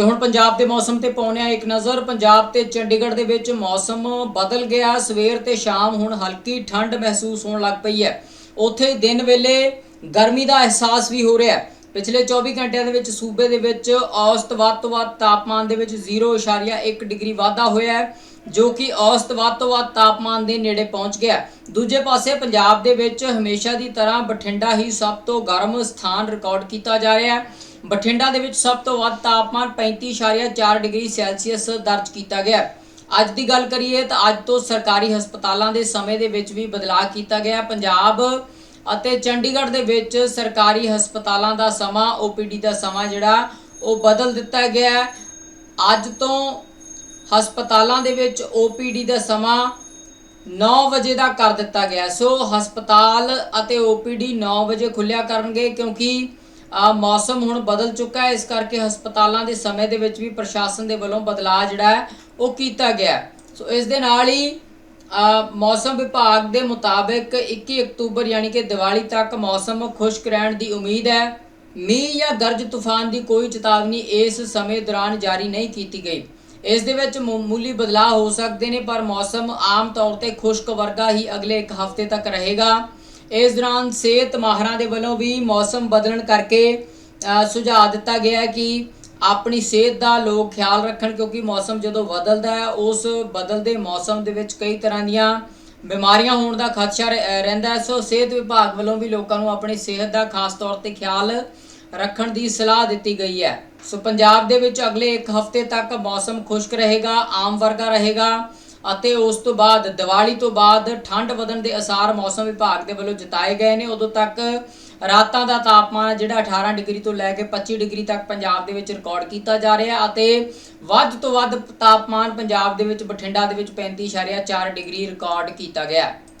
ਤੇ ਹੁਣ ਪੰਜਾਬ ਦੇ ਮੌਸਮ ਤੇ ਪਾਉਂਦੇ ਆ ਇੱਕ ਨਜ਼ਰ। ਪੰਜਾਬ ਤੇ ਚੰਡੀਗੜ੍ਹ ਦੇ ਵਿੱਚ ਮੌਸਮ ਬਦਲ ਗਿਆ। ਸਵੇਰ ਤੇ ਸ਼ਾਮ ਹੁਣ ਹਲਕੀ ਠੰਡ ਮਹਿਸੂਸ ਹੋਣ ਲੱਗ ਪਈ ਹੈ। ਉੱਥੇ ਦਿਨ ਵੇਲੇ ਗਰਮੀ ਦਾ ਅਹਿਸਾਸ ਵੀ ਹੋ ਰਿਹਾ ਹੈ। ਪਿਛਲੇ 24 ਘੰਟਿਆਂ ਦੇ ਵਿੱਚ ਸੂਬੇ ਦੇ ਵਿੱਚ ਔਸਤ ਵੱਧ ਤੋਂ ਵੱਧ ਤਾਪਮਾਨ ਦੇ ਵਿੱਚ 0.1 ਡਿਗਰੀ ਵਾਧਾ ਹੋਇਆ ਹੈ, ਜੋ ਕਿ ਔਸਤ ਵੱਧ ਤੋਂ ਵੱਧ ਤਾਪਮਾਨ ਦੇ ਨੇੜੇ ਪਹੁੰਚ ਗਿਆ ਦੂਜੇ ਪਾਸੇ ਪੰਜਾਬ ਦੇ ਵਿੱਚ ਹਮੇਸ਼ਾ ਦੀ ਤਰ੍ਹਾਂ ਬਠਿੰਡਾ ਹੀ ਸਭ ਤੋਂ ਗਰਮ ਸਥਾਨ ਰਿਕਾਰਡ ਕੀਤਾ ਜਾ ਰਿਹਾ ਹੈ। ਬਠਿੰਡਾ ਦੇ ਵਿੱਚ ਸਭ ਤੋਂ ਵੱਧ ਤਾਪਮਾਨ 35.4 ਡਿਗਰੀ ਸੈਲਸੀਅਸ ਦਰਜ ਕੀਤਾ ਗਿਆ ਅੱਜ ਦੀ ਗੱਲ ਕਰੀਏ ਤਾਂ ਅੱਜ ਤੋਂ ਸਰਕਾਰੀ ਹਸਪਤਾਲਾਂ ਦੇ ਸਮੇਂ ਦੇ ਵਿੱਚ ਵੀ ਬਦਲਾਅ ਕੀਤਾ ਗਿਆ ਪੰਜਾਬ ਅਤੇ ਚੰਡੀਗੜ੍ਹ ਦੇ ਵਿੱਚ ਸਰਕਾਰੀ ਹਸਪਤਾਲਾਂ ਦਾ ਸਮਾਂ OPD ਦਾ ਸਮਾਂ ਜਿਹੜਾ, ਉਹ ਬਦਲ ਦਿੱਤਾ ਗਿਆ ਅੱਜ ਤੋਂ ਹਸਪਤਾਲਾਂ ਦੇ ਵਿੱਚ OPD ਦਾ ਸਮਾਂ 9 ਵਜੇ ਦਾ ਕਰ ਦਿੱਤਾ ਗਿਆ ਸੋ ਹਸਪਤਾਲ ਅਤੇ OPD 9 ਵਜੇ ਖੁੱਲਿਆ ਕਰਨਗੇ ਕਿਉਂਕਿ ਆ ਮੌਸਮ ਹੁਣ ਬਦਲ ਚੁੱਕਾ ਹੈ, ਇਸ ਕਰਕੇ ਹਸਪਤਾਲਾਂ ਦੇ ਸਮੇਂ ਦੇ ਵਿੱਚ ਵੀ ਪ੍ਰਸ਼ਾਸਨ ਦੇ ਵੱਲੋਂ ਬਦਲਾਅ ਜਿਹੜਾ ਹੈ, ਉਹ ਕੀਤਾ ਗਿਆ ਸੋ ਇਸ ਦੇ ਨਾਲ ਹੀ ਮੌਸਮ ਵਿਭਾਗ ਦੇ ਮੁਤਾਬਕ 21 ਅਕਤੂਬਰ ਯਾਨੀ ਕਿ ਦੀਵਾਲੀ ਤੱਕ ਮੌਸਮ ਖੁਸ਼ਕ ਰਹਿਣ ਦੀ ਉਮੀਦ ਹੈ। ਮੀਂਹ ਜਾਂ ਗਰਜ ਤੂਫਾਨ ਦੀ ਕੋਈ ਚੇਤਾਵਨੀ ਇਸ ਸਮੇਂ ਦੌਰਾਨ ਜਾਰੀ ਨਹੀਂ ਕੀਤੀ ਗਈ। ਇਸ ਦੇ ਵਿੱਚ ਮਾਮੂਲੀ ਬਦਲਾਅ ਹੋ ਸਕਦੇ ਨੇ, ਪਰ ਮੌਸਮ ਆਮ ਤੌਰ ਤੇ ਖੁਸ਼ਕ ਵਰਗਾ ਹੀ ਅਗਲੇ ਇੱਕ ਹਫ਼ਤੇ ਤੱਕ ਰਹੇਗਾ। ਇਸ ਦੌਰਾਨ ਸਿਹਤ ਮਾਹਰਾਂ ਦੇ ਵੱਲੋਂ ਵੀ ਮੌਸਮ ਬਦਲਣ ਕਰਕੇ ਸੁਝਾਅ ਦਿੱਤਾ ਗਿਆ ਕਿ ਆਪਣੀ ਸਿਹਤ ਦਾ ਲੋਕ ਖਿਆਲ ਰੱਖਣ ਕਿਉਂਕਿ ਮੌਸਮ ਜਦੋਂ ਬਦਲਦਾ ਹੈ, ਉਸ ਬਦਲਦੇ ਮੌਸਮ ਦੇ ਵਿੱਚ ਕਈ ਤਰ੍ਹਾਂ ਦੀਆਂ ਬਿਮਾਰੀਆਂ ਹੋਣ ਦਾ ਖਦਸ਼ਾ ਰਹਿੰਦਾ ਹੈ। ਸੋ ਸਿਹਤ ਵਿਭਾਗ ਵੱਲੋਂ ਵੀ ਲੋਕਾਂ ਨੂੰ ਆਪਣੀ ਸਿਹਤ ਦਾ ਖਾਸ ਤੌਰ ਤੇ ਖਿਆਲ ਰੱਖਣ ਦੀ ਸਲਾਹ ਦਿੱਤੀ ਗਈ ਹੈ। ਸੋ ਪੰਜਾਬ ਦੇ ਵਿੱਚ ਅਗਲੇ ਇੱਕ ਹਫ਼ਤੇ ਤੱਕ ਮੌਸਮ ਖੁਸ਼ਕ ਰਹੇਗਾ, ਆਮ ਵਰਗਾ ਰਹੇਗਾ। ਅਤੇ ਉਸ ਤੋਂ ਬਾਅਦ, ਦੀਵਾਲੀ ਤੋਂ ਬਾਅਦ ਠੰਡ ਵਧਣ ਦੇ ਅਸਾਰ ਮੌਸਮ ਵਿਭਾਗ ਦੇ ਵੱਲੋਂ ਜਤਾਏ ਗਏ ਨੇ। ਉਦੋਂ ਤੱਕ ਰਾਤਾਂ ਦਾ ਤਾਪਮਾਨ ਜਿਹੜਾ 18 ਡਿਗਰੀ ਤੋਂ ਲੈ ਕੇ 25 ਡਿਗਰੀ ਤੱਕ ਪੰਜਾਬ ਦੇ ਵਿੱਚ ਰਿਕਾਰਡ ਕੀਤਾ ਜਾ ਰਿਹਾ ਅਤੇ ਵੱਧ ਤੋਂ ਵੱਧ ਤਾਪਮਾਨ ਪੰਜਾਬ ਦੇ ਵਿੱਚ ਬਠਿੰਡਾ ਦੇ ਵਿੱਚ 35.4 ਡਿਗਰੀ ਰਿਕਾਰਡ ਕੀਤਾ ਗਿਆ।